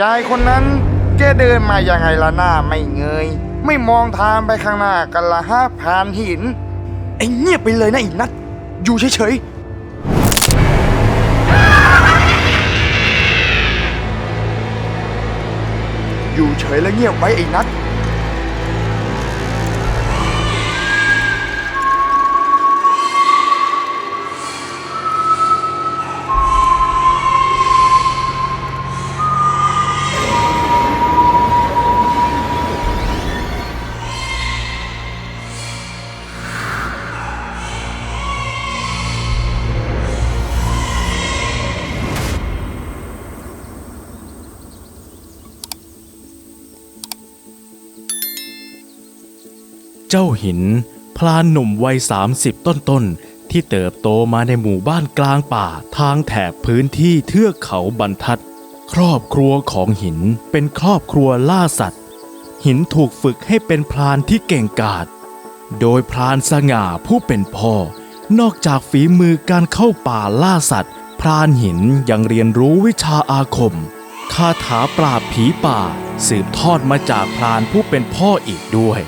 ยายคนนั้นแกเดินมายังไงละหน้าไม่เงย ไม่มองทางไปข้างหน้ากันละฮะผ่านหินไอ้เงียบไปเลยนะไอีนัด อยู่เฉยอยู่เฉยแล้วเงียบไว้ไอ้นัท หิน พลานหนุ่มวัยสามสิบต้นๆ ที่เติบโตมาในหมู่บ้านกลางป่าทางแถบพื้นที่เทือกเขาบรรทัด ครอบครัวของหินเป็นครอบครัวล่าสัตว์ หินถูกฝึกให้เป็นพลานที่เก่งกาจโดยพรานสง่าผู้เป็นพ่อ นอกจากฝีมือการเข้าป่าล่าสัตว์ พรานหินยังเรียนรู้วิชาอาคม คาถาปราบผีป่า สืบทอดมาจากพรานผู้เป็นพ่ออีกด้วย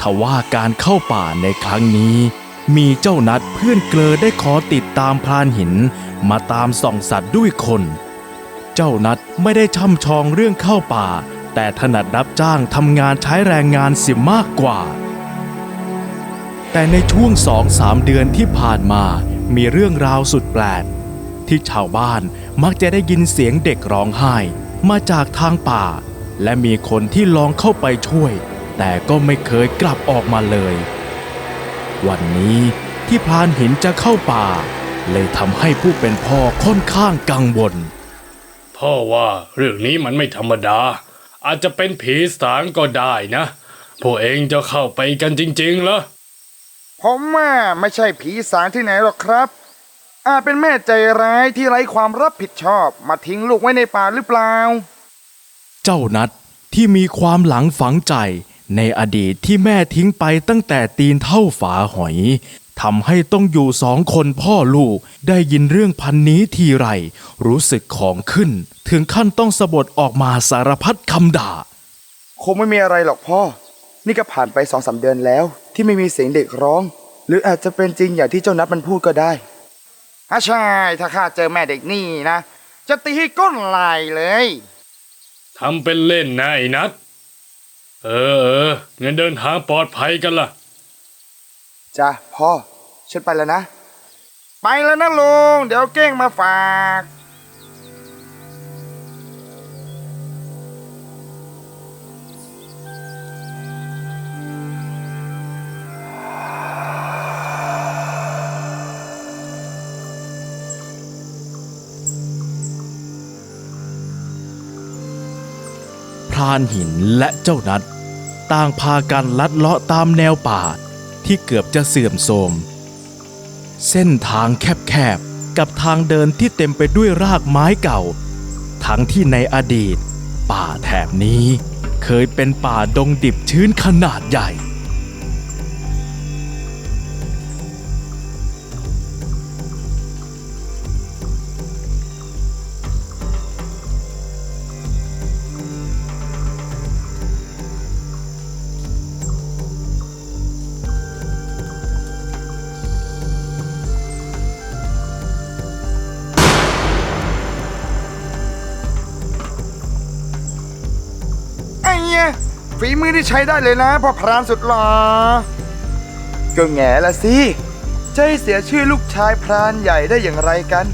ทว่าการเข้าป่าในครั้งนี้ มีเจ้านัดเพื่อนเกลอได้ขอติดตามพรานหินมาตามส่องสัตว์ด้วยคน เจ้านัดไม่ได้ช่ำชองเรื่องเข้าป่า แต่ถนัดรับจ้างทำงานใช้แรงงานเสียมากกว่า แต่ในช่วงสองสามเดือนที่ผ่านมามีเรื่องราวสุดแปลกที่ชาวบ้านมักจะได้ยินเสียงเด็กร้องไห้ มาจากทางป่า และมีคนที่ลองเข้าไปช่วย แต่ก็ไม่เคยกลับออกมาเลย วันนี้ที่พรานหินจะเข้าป่า เลยทำให้ผู้เป็นพ่อค่อนข้างกังวลพ่อว่าเรื่องนี้มันไม่ธรรมดา อาจจะเป็นผีสางก็ได้นะพวกเองจะเข้าไปกันจริงๆเหรอผมว่าไม่ใช่ผีสางที่ไหนหรอกครับ อาจเป็นแม่ใจร้ายที่ไร้ความรับผิดชอบมาทิ้งลูกไว้ในป่าหรือเปล่า เจ้านัดที่มีความหลังฝังใจ ในอดีตที่แม่ทิ้งไปตั้งแต่ตีนเท่าฝาหอยทำให้ต้องอยู่สองคนพ่อลูกได้ยินเรื่องพันนี้ทีไร รู้สึกของขึ้น ถึงขั้นต้องสะบดออกมาสารพัดคำด่า คงไม่มีอะไรหรอกพ่อ นี่ก็ผ่านไปสองสาเดือนแล้ว ที่ไม่มีเสียงเด็กร้อง หรืออาจจะเป็นจริงอย่างที่เจ้านัดมันพูดก็ได้อะใช่ถ้าข้าเจอแม่เด็กนี่นะ จะตีให้ก้นลายเลยทำเป็นเล่นนะไอ้นัด เออเออเงินเดินทางปลอดภัยกันล่ะ จ้ะพ่อฉันไปแล้วนะ ไปแล้วนะลุง เดี๋ยวเก้งมาฝากานหินและเจ้านัดต่างพากันลัดเลาะตามแนวป่าที่เกือบจะเสื่อมโทรม เส้นทางแคบๆ กับทางเดินที่เต็มไปด้วยรากไม้เก่า ทั้งที่ในอดีต ป่าแถบนี้เคยเป็นป่าดงดิบชื้นขนาดใหญ่ ฝีมือที่ใช้ได้เลยนะพ่อพรานสุดหล่อก็แง่ละสิจะให้เสียชื่อลูกชายพรานใหญ่ได้อย่างไรกัน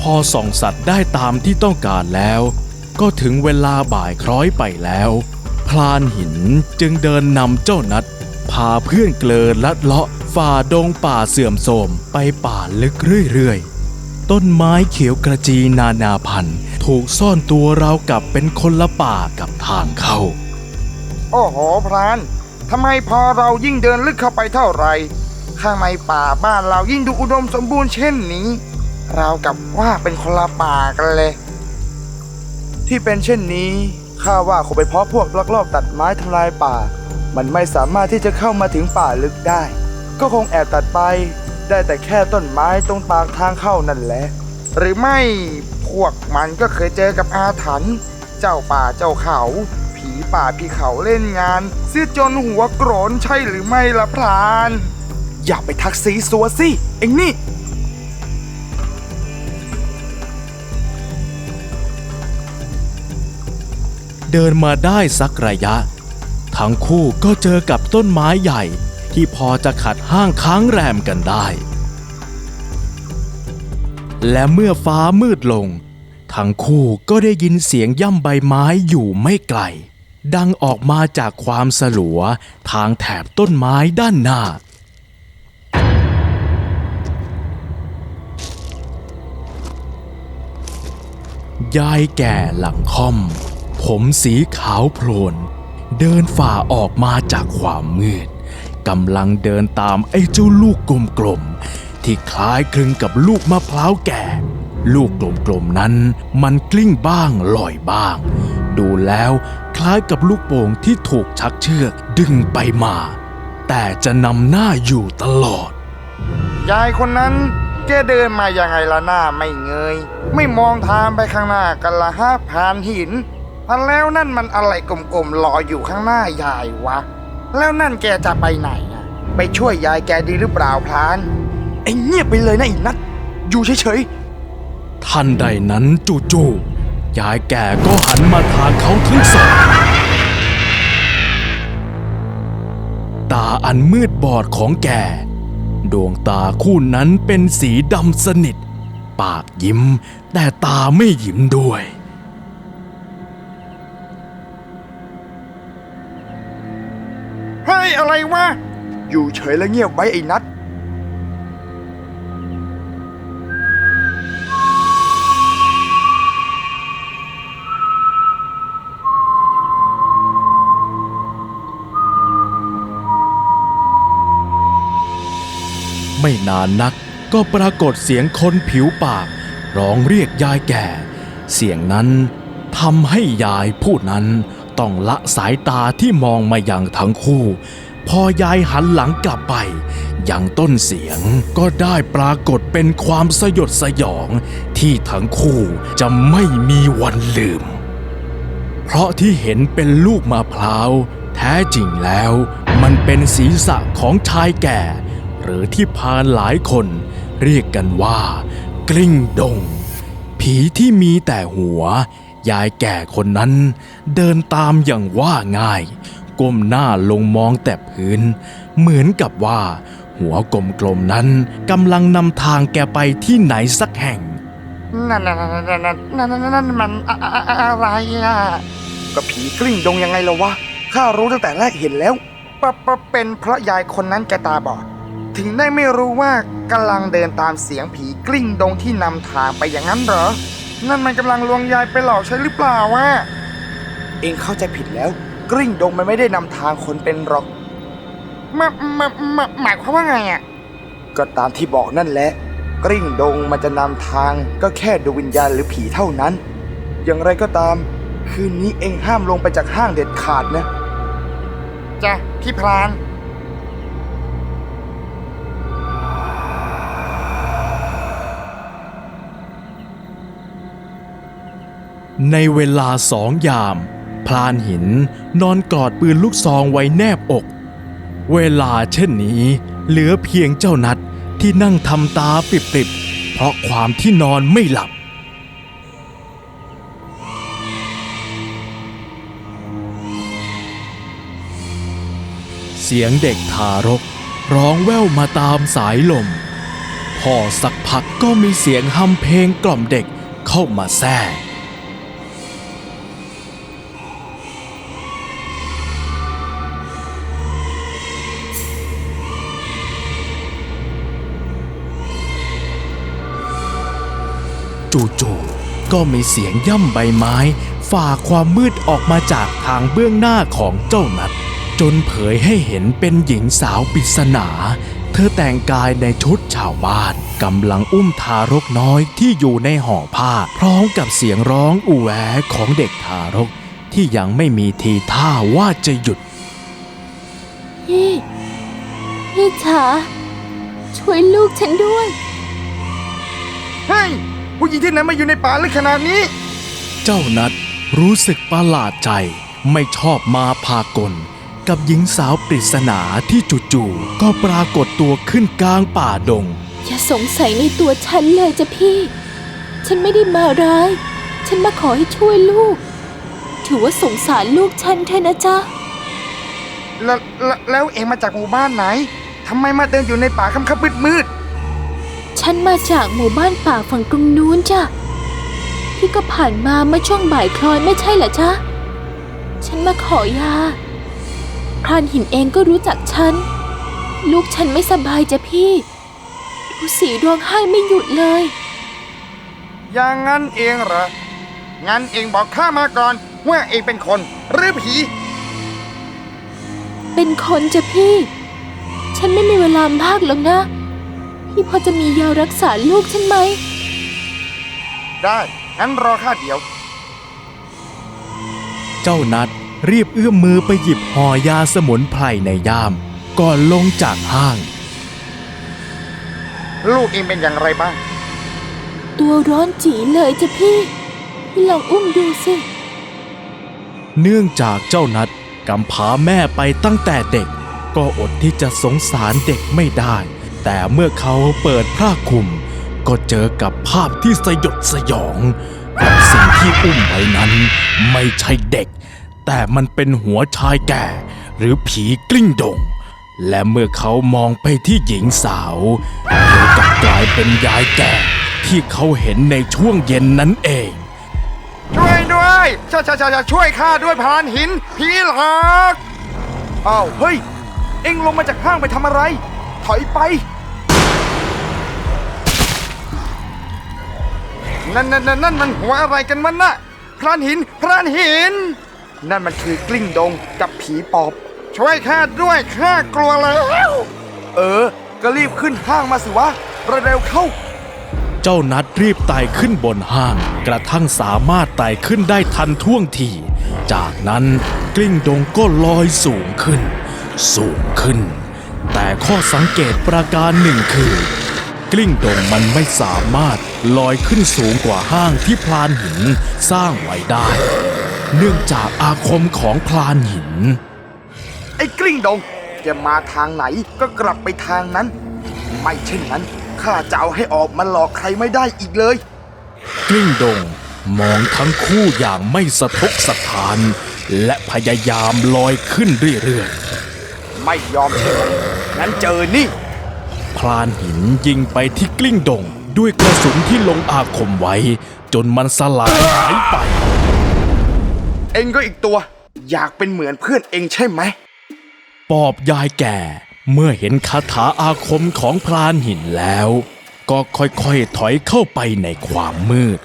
พอส่องสัตว์ได้ตามที่ต้องการแล้ว ก็ถึงเวลาบ่ายคล้อยไปแล้ว พลานหินจึงเดินนำเจ้านัด พาเพื่อนเกลินลัดเลาะฝ่าดงป่าเสื่อมโทรมไปป่าลึกเรื่อยๆ ต้นไม้เขียวกระจีนานาพันธุ์ ถูกซ่อนตัวราวกับเป็นคนละป่ากับทางเข้า โอ้โหพรานทำไมพอเรายิ่งเดินลึกเข้าไปเท่าไหร่ข้างในป่าบ้านเรายิ่งดูอุดมสมบูรณ์เช่นนี้ เรากับว่าเป็นคนละป่ากันเลย ที่เป็นเช่นนี้ข้าว่าคงเป็นเพราะพวกลักลอบตัดไม้ทำลายป่า มันไม่สามารถที่จะเข้ามาถึงป่าลึกได้ ก็คงแอบตัดไป ได้แต่แค่ต้นไม้ตรงปากทางเข้านั่นแหละ หรือไม่พวกมันก็เคยเจอกับอาถรรพ์เจ้าป่าเจ้าเขา ผีป่าผีเขาเล่นงานเสียจนหัวโกรนใช่หรือไม่ละพราน อย่าไปทักซีซัวสิเอ็งนี่เดินมาได้สักระยะ ทั้งคู่ก็เจอกับต้นไม้ใหญ่ ที่พอจะขัดห้างค้างแรมกันได้ และเมื่อฟ้ามืดลง ทั้งคู่ก็ได้ยินเสียงย่ำใบไม้อยู่ไม่ไกล ดังออกมาจากความสลัวทางแถบต้นไม้ด้านหน้ายายแก่หลังค่อม ผมสีขาวโพลน เดินฝ่าออกมาจากความมืด กำลังเดินตามไอ้เจ้าลูกกลมๆที่คล้ายคลึงกับลูกมะพร้าวแก่ ลูกกลมๆนั้นมันกลิ้งบ้างลอยบ้าง ดูแล้วคล้ายกับลูกโป่งที่ถูกชักเชือกดึงไปมา แต่จะนำหน้าอยู่ตลอด ยายคนนั้นแกเดินมายังไงละหน้าไม่เงย ไม่มองทางไปข้างหน้ากันละฮะผ่านหินพันแล้วนั่นมันอะไรกลมๆลอยอยู่ข้างหน้ายายวะ แล้วนั่นแกจะไปไหนอะไปช่วยยายแกดีหรือเปล่าพลานเอ็งเงียบไปเลยนะอีนัทอยู่เฉยๆทันใดนั้นจู่ๆยายแกก็หันมาทางเขาทั้งสองตาอันมืดบอดของแก ดวงตาคู่นั้นเป็นสีดำสนิท ปากยิ้มแต่ตาไม่ยิ้มด้วย ยอะไรวะ อยู่เฉยแล้วเงียบไว้ไอ้นัทไม่นานนักก็ปรากฏเสียงคนผิวปาก ร้องเรียกยายแก่ เสียงนั้นทำให้ยายผู้นั้น ต้องละสายตาที่มองมาอย่างทั้งคู่ พอยายหันหลังกลับไปยังต้นเสียงก็ได้ปรากฏเป็นความสยดสยอง ที่ทั้งคู่จะไม่มีวันลืม เพราะที่เห็นเป็นลูกมะพร้าวแท้จริงแล้วมันเป็นศีรษะของชายแก่ หรือที่พานหลายคน เรียกกันว่า กลิ้งดง ผีที่มีแต่หัว ยายแก่คนนั้นเดินตามอย่างว่าง่าย ก้มหน้าลงมองแต่พื้น เหมือนกับว่า หัวกลมๆนั้นกำลังนำทางแกไปที่ไหนสักแห่ง นั่นนั่นนั่นนั่นนั่นนั่นนั่นมันอะอะอะอะไรอะก็ผีกลิ้งดงยังไงล่ะวะข้ารู้ตั้งแต่แรกเห็นแล้วปะปะเป็นเพราะยายคนนั้นแกตาบอดถึงได้ไม่รู้ว่ากำลังเดินตามเสียงผีกลิ้งดงที่นำทางไปอย่างนั้นเหรอ นั่นมันกำลังลวงยายไปหลอกใช่หรือเปล่าวะเอ็งเข้าใจผิดแล้วกลิ้งดงมันไม่ได้นำทางคนเป็นหรอกมามามาหมายความว่าไงอะก็ตามที่บอกนั่นแหละกลิ้งดงมันจะนำทางก็แค่ดวงวิญญาณหรือผีเท่านั้น อย่างไรก็ตาม คืนนี้เอ็งห้ามลงไปจากห้างเด็ดขาดนะ จ้ะพี่พราน ในเวลาสองยาม พลานหินนอนกอดปืนลูกซองไว้แนบอก เวลาเช่นนี้ เหลือเพียงเจ้านัดที่นั่งทำตาปิบๆ เพราะความที่นอนไม่หลับเสียงเด็กทารก ร้องแว่วมาตามสายลม พอสักพักก็มีเสียงฮัมเพลงกล่อมเด็กเข้ามาแทรก จู่ๆก็มีเสียงย่ำใบไม้ ฝ่าความมืดออกมาจากทางเบื้องหน้าของเจ้านัด จนเผยให้เห็นเป็นหญิงสาวปริศนา เธอแต่งกายในชุดชาวบ้านกำลังอุ้มทารกน้อยที่อยู่ในห่อผ้า พร้อมกับเสียงร้องอูแวของเด็กทารก ที่ยังไม่มีทีท่าว่าจะหยุดพี่พี่จ๋าช่วยลูกฉันด้วย เฮ้ย ผู้หญิงที่ไหนมาอยู่ในป่าลึกขนาดนี้ เจ้านัดรู้สึกประหลาดใจไม่ชอบมาพากล กับหญิงสาวปริศนาที่จู่ๆก็ปรากฏตัวขึ้นกลางป่าดง อย่าสงสัยในตัวฉันเลยจ้ะพี่ ฉันไม่ได้มาร้าย ฉันมาขอให้ช่วยลูก ถือว่าสงสารลูกฉันเถอะนะจ๊ะ แล้วแล้วแล้วเองมาจากหมู่บ้านไหนทำไมมาเดินอยู่ในป่าค่ำๆมืด ฉันมาจากหมู่บ้านป่าฝั่งตรงนู้นจ้ะพี่ก็ผ่านมาเมื่อช่วงบ่ายคลอยไม่ใช่เหรอจ๊ะ ฉันมาขอยาพรานหินเองก็รู้จักฉัน ลูกฉันไม่สบายจ้ะพี่ ดูสีร้องไห้ไม่หยุดเลยๆอย่างนั้นเองเหรอ งั้นเองบอกข้ามาก่อน ว่าเองเป็นคน หรือผี เป็นคนจ้ะพี่ ฉันไม่มีเวลามากหรอกนะ พี่พอจะมียารักษาลูกฉันไหม ได้งั้นรอข้าเดี๋ยว เจ้านัดรีบเอื้อมมือไปหยิบห่อยาสมุนไพรในย่าม ก่อนลงจากห้าง ลูกเองเป็นอย่างไรบ้าง ตัวร้อนจีเลยจ้ะพี่ พี่ลองอุ้มดูสิ เนื่องจากเจ้านัดกำพร้าแม่ไปตั้งแต่เด็ก ก็อดที่จะสงสารเด็กไม่ได้ แต่เมื่อเขาเปิดผ้าคลุม ก็เจอกับภาพที่สยดสยองเพราะสิ่งที่อุ้มไว้นั้น ไม่ใช่เด็ก แต่มันเป็นหัวชายแก่ หรือผีกลิ้งดง และเมื่อเขามองไปที่หญิงสาวเธอกลับกลายเป็นยายแก่ ที่เขาเห็นในช่วงเย็นนั้นเองช่วยด้วยช่วยช่วยช่วยช่วยข้าด้วยพานหินผีหลอกอ้าวเฮ้ย เอ็งลงมาจากห้างไปทำอะไร ถอยไป นั่นนั่นนั่นนั่นมันหัวอะไรกันมันน่ะพรานหินพรานหิน นั่นมันคือกลิ้งดงกับผีปอบ ช่วยข้าด้วยข้ากลัวแล้ว เออ ก็รีบขึ้นห้างมาสิวะเร็วๆเข้า เจ้านัดรีบไต่ขึ้นบนห้าง กระทั่งสามารถไต่ขึ้นได้ทันท่วงที จากนั้นกลิ้งดงก็ลอยสูงขึ้น สูงขึ้น แต่ข้อสังเกตประการหนึ่งคือ กลิ้งดงมันไม่สามารถลอยขึ้นสูงกว่าห้างที่พลานหินสร้างไว้ได้ เนื่องจากอาคมของพลานหิน ไอ้กลิ้งดงจะมาทางไหนก็กลับไปทางนั้น ไม่เช่นนั้นข้าจะเอาให้ออกมาหลอกใครไม่ได้อีกเลย กลิ้งดงมองทั้งคู่อย่างไม่สะทกสะทาน และพยายามลอยขึ้นเรื่อยๆ ไม่ยอมใช่ไหมงั้นเจอนี่ พรานหินยิงไปที่กลิ้งดง ด้วยกระสุนที่ลงอาคมไว้ จนมันสลายหายไป เองก็อีกตัว อยากเป็นเหมือนเพื่อนเองใช่ไหม ปอบยายแก่ เมื่อเห็นคาถาอาคมของพรานหินแล้ว ก็ค่อยๆถอยเข้าไปในความมืด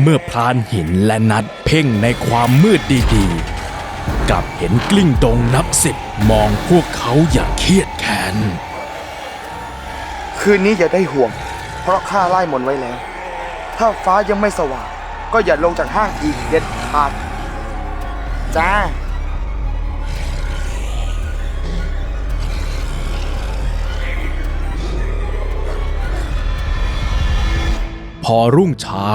เมื่อพรานหินและนัดเพ่งในความมืดดีๆ กลับเห็นกลิ้งดงนับสิบมองพวกเขาอย่างเครียดแค้น คืนนี้อย่าได้ห่วง เพราะข้าไล่มนไว้แล้ว ถ้าฟ้ายังไม่สว่าง ก็อย่าลงจากห้างอีกเด็ดขาด จ้า พอรุ่งเช้า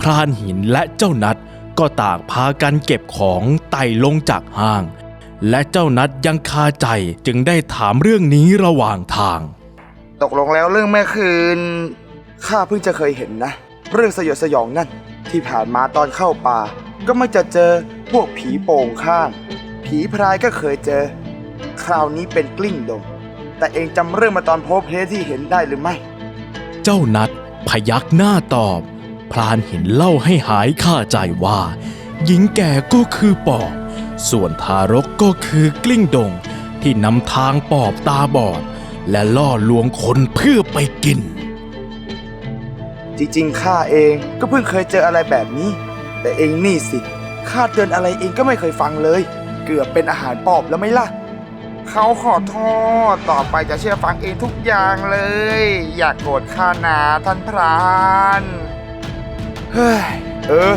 พรานหินและเจ้านัดก็ต่างพากันเก็บของไต่ลงจากห้าง และเจ้านัดยังคาใจจึงได้ถามเรื่องนี้ระหว่างทาง ตกลงแล้วเรื่องเมื่อคืนข้าเพิ่งจะเคยเห็นนะ เรื่องสยดสยองนั่นที่ผ่านมาตอนเข้าป่า ก็ไม่จะเจอพวกผีโป่งข้าง ผีพรายก็เคยเจอ คราวนี้เป็นกลิ้งดง แต่เองจำเรื่องมาตอนโพบเพลที่เห็นได้หรือไม่ เจ้านัดพยักหน้าตอบ พรานหินเล่าให้หายคาใจว่า หญิงแก่ก็คือปอบ ส่วนทารกก็คือกลิ้งดง ที่นำทางปอบตาบอด และล่อลวงคนเพื่อไปกิน จริงๆ ข้าเองก็เพิ่งเคยเจออะไรแบบนี้ แต่เองนี่สิ ข้าเตือนอะไรเองก็ไม่เคยฟังเลย เกือบเป็นอาหารปอบแล้วไหมล่ะ เขาขอโทษต่อไปจะเชื่อฟังเองทุกอย่างเลย อยากโกรธข้านาท่านพราน เฮ้ย เออ